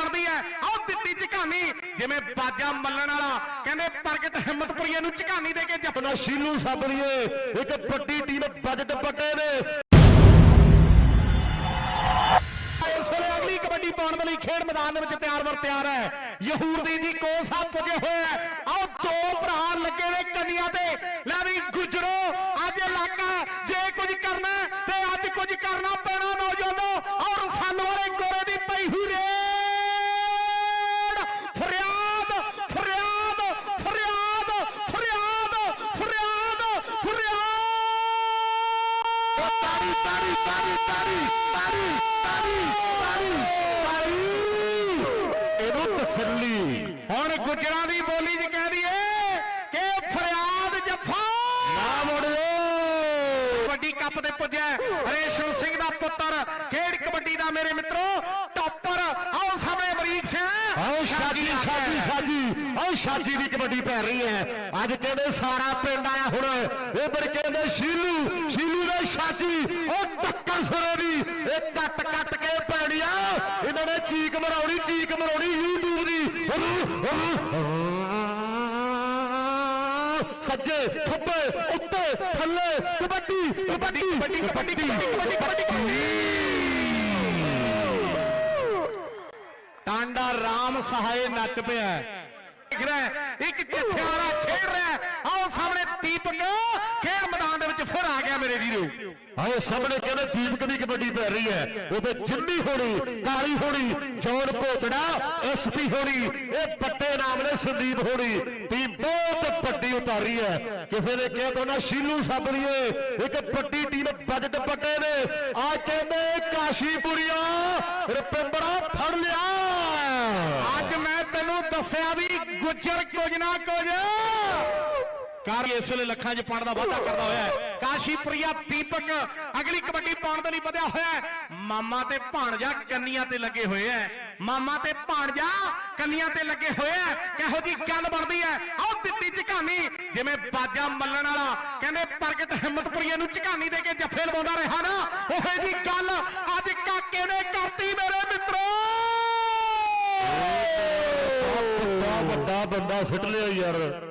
ਬਣਦੀ ਹੈ। ਆਹ ਦਿੱਤੀ ਝਕਾਨੀ, ਜਿਵੇਂ ਬਾਜਾ ਮੱਲਣ ਵਾਲਾ। ਕਹਿੰਦੇ ਪ੍ਰਗਟ ਹਿੰਮਤਪੁਰੀਏ ਨੂੰ ਝਕਾਨੀ ਦੇ ਕੇ ਜੱਫ ਸ਼ੀਲੂ ਸਾਬਰੀਏ ਇੱਕ ਵੱਡੀ ਟੀਮ ਬਜਟ ਪੱਟੇ ਨੇ ਵੇਲੇ ਅਗਲੀ ਕਬੱਡੀ ਪਾਉਣ ਦੇ ਲਈ ਖੇਡ ਮੈਦਾਨ ਦੇ ਵਿੱਚ ਤਿਆਰ ਵਰ ਤਿਆਰ ਹੈ। ਯਹੂਰਦੀ ਜੀ ਕੋਸ ਆ ਪੁੱਜੇ ਹੋਏ ਹੈ। ਆਓ ਦੋ ਭਰਾ ਲੱਗੇ ਨੇ ਕੰਨੀਆਂ ਤੇ। ਲੈ ਵੀ ਗੁਜਰੋ, ਅੱਜ ਇਲਾਕਾ ਜੇ ਕੁਝ ਕਰਨਾ ਹੈ ਤੇ ਅੱਜ ਕੁਝ ਕਰਨਾ ਪੈਣਾ ਨੌਜਵਾਨੋ ਔਰ ਸਾਨੂੰ ਵਾਲੇ ਗੋਰੇ ਦੀ ਪਈ ਹੀ ਰੇਡ ਫਰਿਆਦ ਫਰਿਆਦ ਫਰਿਆਦ ਫਰਿਆਦ ਫਰਿਆਦ ਫਰਿਆਦ ਤਾਰੀ ਤਾਰੀ ਤਾਰੀ ਤਾਰੀ ਤਾਰੀ ਤਾਰੀ ਤਾਰੀ ਤਾਰੀ ਇਹਨੂੰ ਤਸੱਲੀ। ਹੁਣ ਗੁਜਰਾਂ ਦੀ ਬੋਲੀ 'ਚ ਕਹਿ ਦਈਏ ਕਿ ਫਰਿਆਦ ਜੱਫਾ। ਨਾ ਮੋੜਿਓ। ਕਬੱਡੀ ਕੱਪ ਤੇ ਪੁੱਜਿਆ ਹੈ। ਹਰੇਸ਼ਮ ਸਿੰਘ ਦਾ ਪੁੱਤਰ ਖੇਡ ਕਬੱਡੀ ਦਾ ਮੇਰੇ ਮਿੱਤਰੋ ਟੌਪਰ। ਆਓ ਸਾਹਮਣੇ ਅਮਰੀਕ ਸਿੰਘ। ਆਓ ਸ਼ਾਦੀ ਸ਼ਾਦੀ ਸ਼ਾਦੀ। ਆਓ ਸ਼ਾਦੀ ਦੀ ਕਬੱਡੀ ਪੈ ਰਹੀ ਹੈ। ਅੱਜ ਕਹਿੰਦੇ ਸਾਰਾ ਪਿੰਡ ਆਇਆ ਹੁਣ। ਇਧਰ ਕਹਿੰਦੇ ਸ਼ੀਲੂ ਸ਼ੀਲੂ ਦਾ ਸ਼ਾਦੀ। ਉਹ ਟੱਕਰ ਸੁਰੇ ਦੀ। ਇਹ ਕੱਟ ਕੱਟ ਕੇ ਪੈੜੀਆਂ ਇਹਨਾਂ ਨੇ ਚੀਕ ਮਰਾਉਣੀ ਚੀਕ ਮਰਾਉਣੀ YouTube ਦੀ। ਸੱਜੇ, ਖੱਬੇ, ਉੱਤੇ, ਥੱਲੇ ਕਬੱਡੀ ਕਬੱਡੀ ਕਬੱਡੀ ਕਬੱਡੀ ਕਬੱਡੀ। ਰਾਮ ਸਹਾਏ ਨੱਚ ਪਿਆ ਦੇਖ ਰਿਹਾ ਇੱਕ ਜੱਥੇ ਵਾਲਾ ਖੇਡ ਰਿਹਾ ਆਓ ਸਾਹਮਣੇ ਦੀਪਕ, ਖੇਡ ਮੈਦਾਨ ਦੇ ਵਿੱਚ ਫਿਰ ਆ ਗਿਆ ਮੇਰੇ ਵੀਰੋ। ਆਏ ਸਾਹਮਣੇ ਕਹਿੰਦੇ ਦੀਪਕ ਦੀ ਕਬੱਡੀ ਪੈ ਰਹੀ ਹੈ। ਉਹਦੇ ਜਿੰਨੀ ਹੋਣੀ, ਕਾਲੀ ਹੋਣੀ, ਜੌਨ ਭੋਤੜਾ ਐਸਪੀ ਹੋਣੀ, ਇਹ ਬੱਟੇ ਨਾਮ ਨੇ ਸੰਦੀਪ ਹੋਣੀ। ਟੀਮ ਬਹੁਤ ਵੱਡੀ ਉਤਾਰੀ ਹੈ। ਕਿਸੇ ਨੇ ਕਿਹਾ ਤਾਂ ਨਾ, ਸ਼ੀਲੂ ਸਾਬਰੀਏ ਇੱਕ ਵੱਡੀ ਟੀਮ ਬਜਟ ਪੱਟੇ ਨੇ। ਆ ਕਹਿੰਦੇ ਕਾਸ਼ੀਪੁਰੀਆ ਰਪਿੰਬਰਾ ਫੜ ਲਿਆ। ਅੱਜ ਮੈਂ ਤੈਨੂੰ ਦੱਸਿਆ ਵੀ ਗੁੱਜਰ ਕੁਝ ਨਾ ਕੁਝ। ਕਾਰ ਇਸ ਵੇਲੇ ਲੱਖਾਂ 'ਚ ਪਾਣ ਦਾ ਵਾਅਦਾ ਕਰਦਾ ਹੋਇਆ ਹੈ। ਕਾਸ਼ੀਪੁਰੀਆ ਦੀਪਕ ਅਗਲੀ ਕਬੱਡੀ ਪਾਉਣ ਦੇ ਲਈ ਵਧਿਆ ਹੋਇਆ ਹੈ। ਮਾਮਾ ਤੇ ਭਾਣਜਾ ਕੰਨੀਆਂ ਤੇ ਲੱਗੇ ਹੋਏ ਐ ਮਾਮਾ ਤੇ ਭਾਣਜਾ ਕੰਨੀਆਂ ਤੇ ਲੱਗੇ ਹੋਏ ਐ ਕਿਹੋ ਜੀ ਗੱਲ ਬਣਦੀ ਐ ਆਹ ਦਿੱਤੀ ਝਕਾਨੀ। ਜਿਵੇਂ ਬਾਜਾ ਮੱਲਣ ਵਾਲਾ ਕਹਿੰਦੇ ਪ੍ਰਗਟ ਹਿੰਮਤਪੁਰੀਏ ਨੂੰ ਝਕਾਨੀ ਦੇ ਕੇ ਜੱਫੇ ਲਵਾਉਂਦਾ ਰਿਹਾ ਨਾ। ਉਹੇ ਜੀ ਗੱਲ ਅੱਜ ਕਾਕੇ ਨੇ ਕਰਤੀ ਮੇਰੇ ਵੱਡਾ ਬੰਦਾ ਸੁੱਟ ਲਿਆ ਯਾਰ।